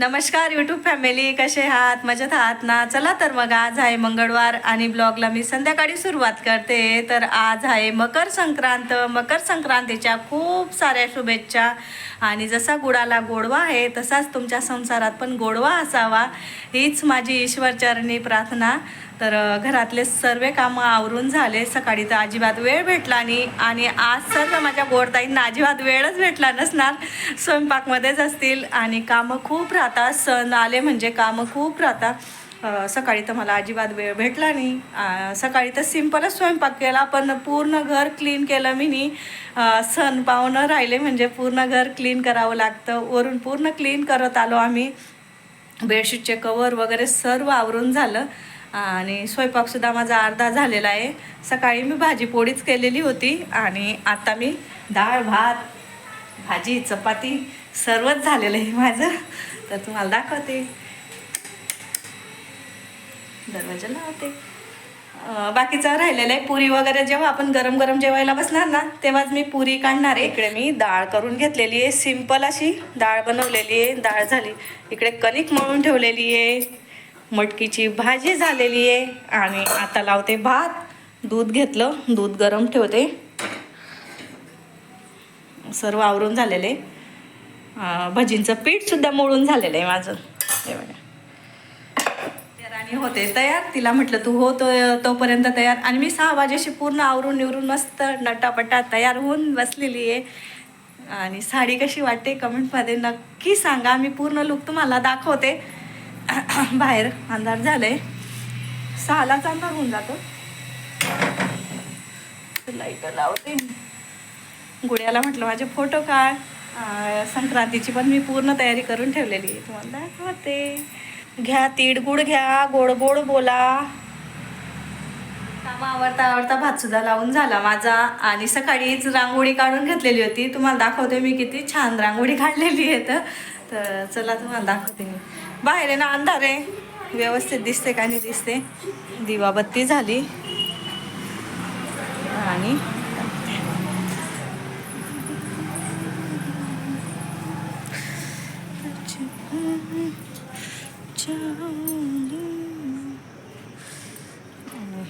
नमस्कार YouTube family कसे आहात? मजेत आहात ना? चला तर मग आज आहे मंगळवार आणि ब्लॉगला मी संध्याकाळी सुरुवात करते. तर आज आहे मकर संक्रांत. मकर संक्रांतीच्या खूप साऱ्या शुभेच्छा. आणि जसा गुडाला गोडवा आहे तसाच तुमच्या संसारात पण गोडवा असावा. हीच माझी ईश्वरचरणी प्रार्थना. तर घरातले सर्व कामं आवरून झाले. सकाळी तर अजिबात वेळ भेटला नाही आणि आज सर्व माझ्या गोडताईंना अजिबात वेळच भेटला नसणार. स्वयंपाकमध्येच असतील आणि कामं खूप राहतात. सण आले म्हणजे कामं खूप राहतात. सकाळी तर मला अजिबात वेळ भेटला नाही. सकाळी तर सिम्पलच स्वयंपाक केला पण पूर्ण घर क्लीन केलं मी नी सण पाहुणं राहिले म्हणजे पूर्ण घर क्लीन करावं लागतं. वरून पूर्ण क्लीन करत आलो आम्ही. बेडशीटचे कवर वगैरे सर्व आवरून झालं. आणि स्वयंपाकसुद्धा माझा अर्धा झालेला आहे. सकाळी मी भाजी पोळीच केलेली होती आणि आता मी डाळ भात भाजी चपाती सर्वच झालेलं आहे माझं. तर तुम्हाला दाखवते. दरवाजा लावते. बाकीचं राहिलेलं आहे. पुरी वगैरे जेव्हा आपण गरम गरम जेवायला बसणार ना तेव्हाच मी पुरी काढणार आहे. इकडे मी डाळ करून घेतलेली आहे. सिंपल अशी डाळ बनवलेली आहे. डाळ झाली. इकडे कणिक मळून ठेवलेली आहे. मटकीची भाजी झालेली आहे आणि आता लावते भात. दूध घेतलं दूध गरम ठेवते. सर्व आवरून झालेले भजींचं पीठसुद्धा मोळून झालेलं आहे माझं. हे बघा. राणी होते तयार. तिला म्हटलं तू हो तो तोपर्यंत तयार. आणि मी सहा वाजेशी पूर्ण आवरून निवरून मस्त नटापटा तयार होऊन बसलेली आहे. आणि साडी कशी वाटते कमेंटमध्ये नक्की सांगा. मी पूर्ण लुक तुम्हाला दाखवते. बाहेर अंधार झालाय. सहालाच अंधार होऊन जातो. लाइट लावते. गुड्याला म्हटलं माझे फोटो काढ. संक्रांतीची पण मी पूर्ण तयारी करून ठेवलेली आहे. तुम्हाला दाखवते. घ्या तीड घ्या गोड गोड बोला. कामं आवडता आवडता भात सुद्धा लावून झाला माझा. आणि सकाळीच रांगोळी काढून घेतलेली होती. तुम्हाला दाखवते मी किती छान रांगोळी काढलेली आहे तर चला तुम्हाला दाखवते मी. बाहेर आहे ना अंधार आहे. व्यवस्थित दिसते का नाही दिसते दिवाबत्ती झाली. आणि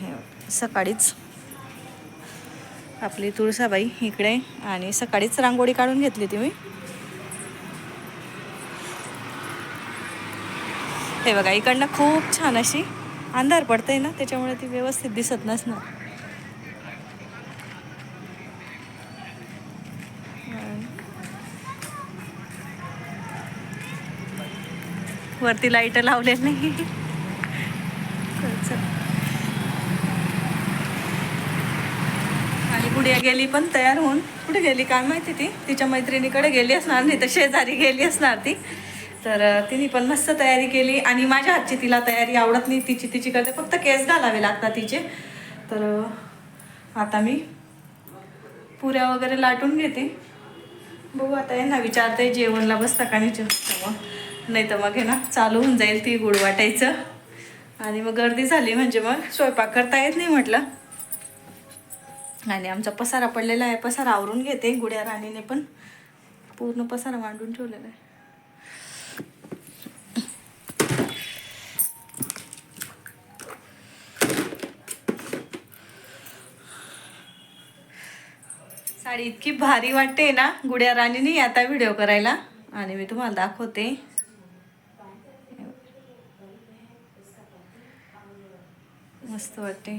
हे सकाळीच आपली तुळसाबाई इकडे आणि सकाळीच रांगोळी काढून घेतली ती मी. हे बघा इकडनं खूप छान अशी अंधार पडते ना त्याच्यामुळे ती व्यवस्थित दिसत नसणार. वरती लाइट लावले नाही. चल. आणि गुडिया गेली पण तयार होऊन. कुठे गेली? काय माहिती ती? तिच्या मैत्रिणीकडे गेली असणार नाही तर शेजारी गेली असणार ती. तर तिने पण मस्त तयारी केली आणि माझ्या हातची तिला तयारी आवडत नाही तिची तिची करते. फक्त केस घालावे लागतात तिचे. तर आता मी पुऱ्या वगैरे लाटून घेते. बघू आता यांना विचारते जेवणला बसता का नाही नाही तर मग हे ना चालू होऊन जाईल ती गुड वाटायचं. आणि मग गर्दी झाली म्हणजे मग स्वयंपाक करता येत नाही म्हटलं. आणि आमचा पसारा पडलेला आहे पसारा आवरून घेते. गुड्या राणीने पण पूर्ण पसारा मांडून ठेवलेला आहे. साडी इतकी भारी वाटते ना गुड्या राणीने आता व्हिडिओ करायला. आणि मी तुम्हाला दाखवते. मस्त वाटते.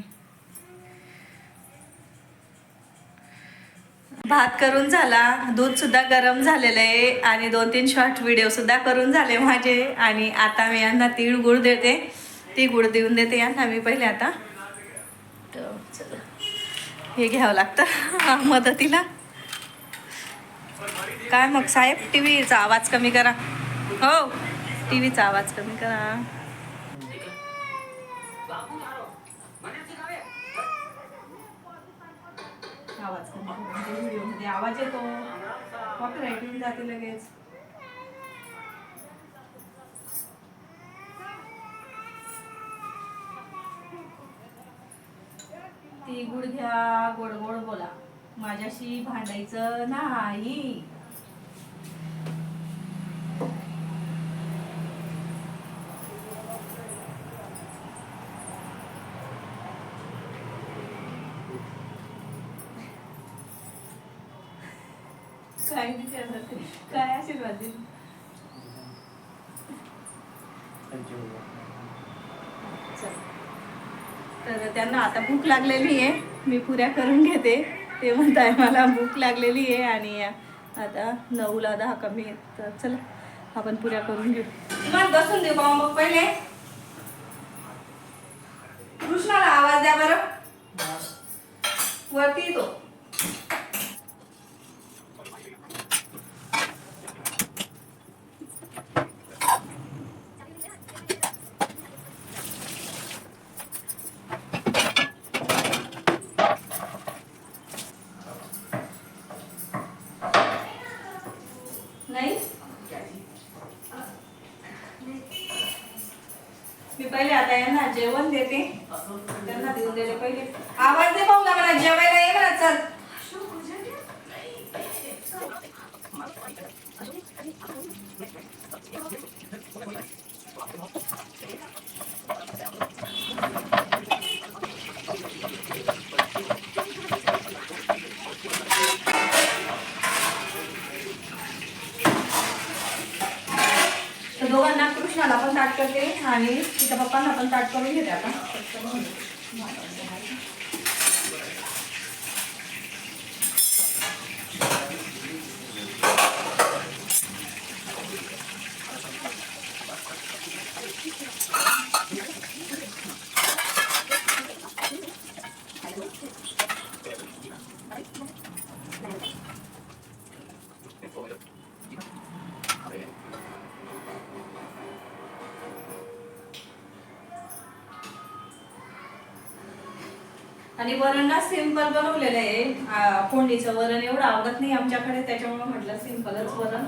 भात करून झाला दूध सुद्धा गरम झालेलं आहे आणि दोन तीन शॉर्ट व्हिडिओ सुद्धा करून झाले माझे. आणि आता मी यांना तीळ गुळ देते. ती गुळ देऊन देते यांना मी पहिले आता. तर चला. हे घ्यावं लागतं. मदतीला. काय मग साहेब? टी व्हीचा आवाज कमी करा. हो टी व्हीचा आवाज कमी करा. आवाज कमी करा. व्हिडिओमध्ये आवाज येतो. जाते लगेच. की गुड घ्या गोड गोड बोला. माझ्याशी भांडायचं नाही. काय विचारलं काय आशीर्वाद तर त्यांना आता भूक लागलेली आहे. मी पुऱ्या करून घेते. ते म्हणताय मला भूक लागलेली आहे आणि आता नऊला दहा कमी आहेत. तर चला आपण पुऱ्या करून घेऊ. तुम्हाला बसून देऊ का मग पहिले? कृष्णाला आवाज द्या बरं. वरती येतो नाही मी पहिले जेवण देते. त्यांना देऊन देते पहिले. आवाज दे पाहू लागला जेवायला ये ना चल तर दोघांना कृष्णाला पण ताट करते आणि तिथं पप्पांना पण ताट करून घेते आता. आणि वरण ना सिंपल बनवलेलं आहे. कोंडीचं वरण एवढं आवडत नाही आमच्याकडे त्याच्यामुळे म्हटलं सिंपलच वरण.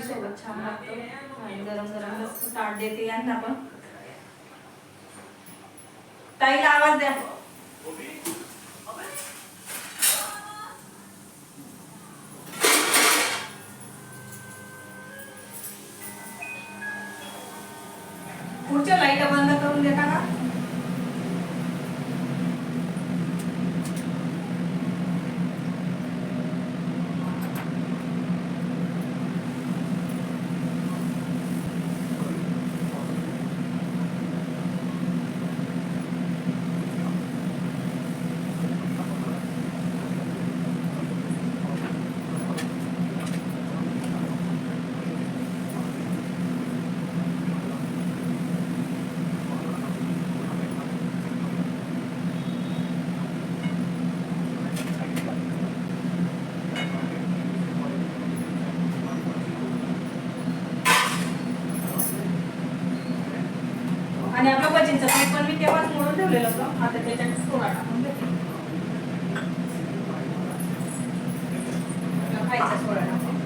सोबत छान लागतं. आणि गरम गरम ताट देते यांना पण. ताईला आवाज द्या. पुढच्या लाइट बंद करून देता का? आणि आपलं भजींचं पीठ पण मी तेव्हाच मोडून ठेवलेलं होतं. आता त्याच्यात सोडा टाकून देते खायचा सोडा टाकून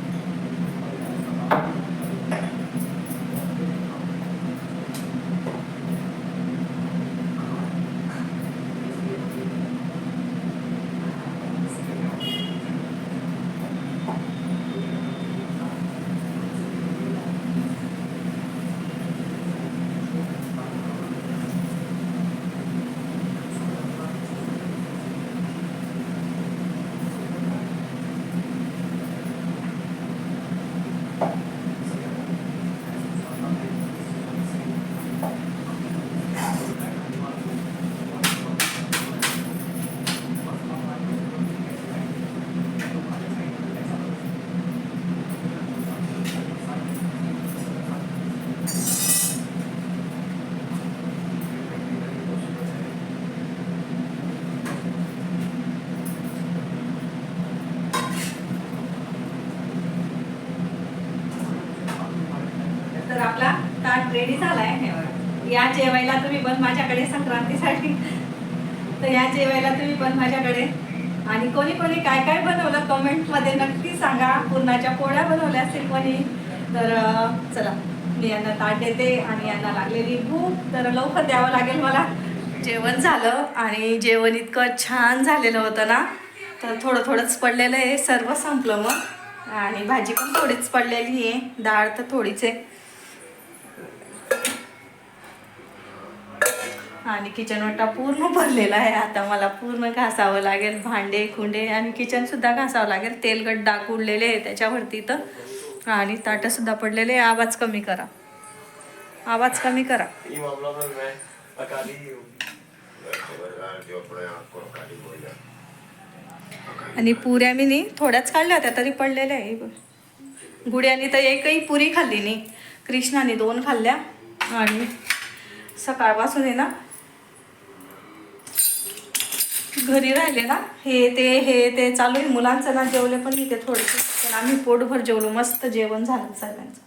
तर आपला ताट रेडी झालाय हे या जेवायला तुम्ही पण माझ्याकडे संक्रांतीसाठी. तर या जेवायला तुम्ही पण माझ्याकडे. आणि कोणी कोणी काय काय बनवलं कमेंटमध्ये नक्की सांगा. पुरणाच्या पोळ्या बनवल्या असतील कोणी. तर चला. मी यांना ताट देते आणि यांना लागलेली भूक. तर लवकर द्यावं लागेल मला. जेवण झालं आणि जेवण इतकं छान झालेलं होतं ना. तर थोडं थोडंच पडलेलं आहे. सर्व संपलं मग. आणि भाजी पण थोडीच पडलेली आहे. डाळ तर थोडीच आहे. आणि किचन वाटा पूर्ण भरलेला आहे. आता मला पूर्ण घासावं लागेल भांडे खुंडे आणि किचन सुद्धा घासावं लागेल. तेलगट डाग उडलेले आहे त्याच्यावरती तर आणि ताटं सुद्धा पडलेले आहे. आवाज कमी करा. आवाज कमी करा. आणि पुऱ्या मी नी थोड्याच काढल्या होत्या तरी पडलेल्या आहे. गुड्यानी तर एकही पुरी खाल्ली नाही. कृष्णाने दोन खाल्ल्या. आणि सकाळपासून आहे ना घरी राहिले ना हे ते हे ते चालू आहे. मुलांचं ना जेवले पण मी ते थोडेसे. पण आम्ही पोटभर जेवलो. मस्त जेवण झालं सगळ्यांचं.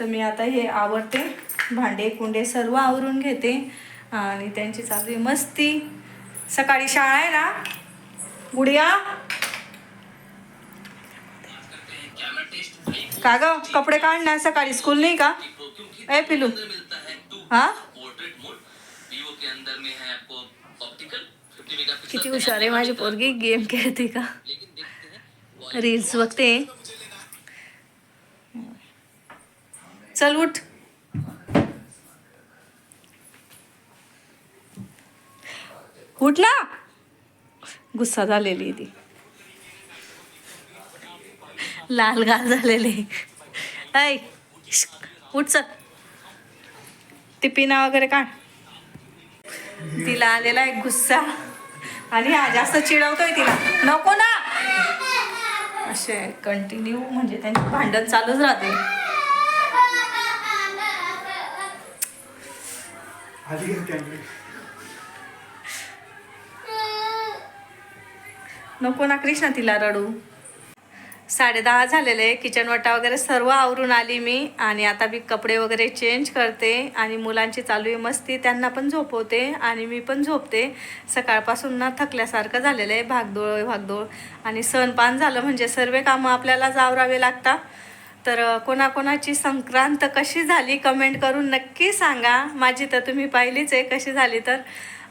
तर मी आता हे आवडते भांडे कुंडे सर्व आवरून घेते. आणि त्यांची चालू आहे मस्ती. सकाळी शाळा आहे ना? गुडिया? का ग? कपडे काढणार सकाळी स्कूल नाही का? ए पिलू. हा? किती हुशार आहे माझी पोरगी? गेम खेळते का? रील्स बघते. चल उठ. उठ ना. गुस्सा झालेली ती. लाल गाल झालेले ऐ उठ चल. ती पिना वगैरे काढ. तिला आलेला आहे गुस्सा. आणि हा जास्त चिडवतोय तिला. नको ना. असे कंटिन्यू म्हणजे त्यांचे भांडण चालूच राहते. नको ना कृष्णा तिला रडू. साडे दहा झालेले किचन वटा वगैरे सर्व आवरून आली मी आणि आता मी कपडे वगैरे चेंज करते आणि मुलांची चालू आहे मस्ती त्यांना पण झोपवते आणि मी पण झोपते. सकाळपासून ना थकल्यासारखं झालेलं आहे भागदोळ भागदोळ आणि सणपान झालं म्हणजे सर्व कामं आपल्याला जावरावे लागतात. तर कोणाकोणाची संक्रांत कशी झाली कमेंट करून नक्की सांगा. माझी तर तुम्ही पाहिलीच आहे कशी झाली तर.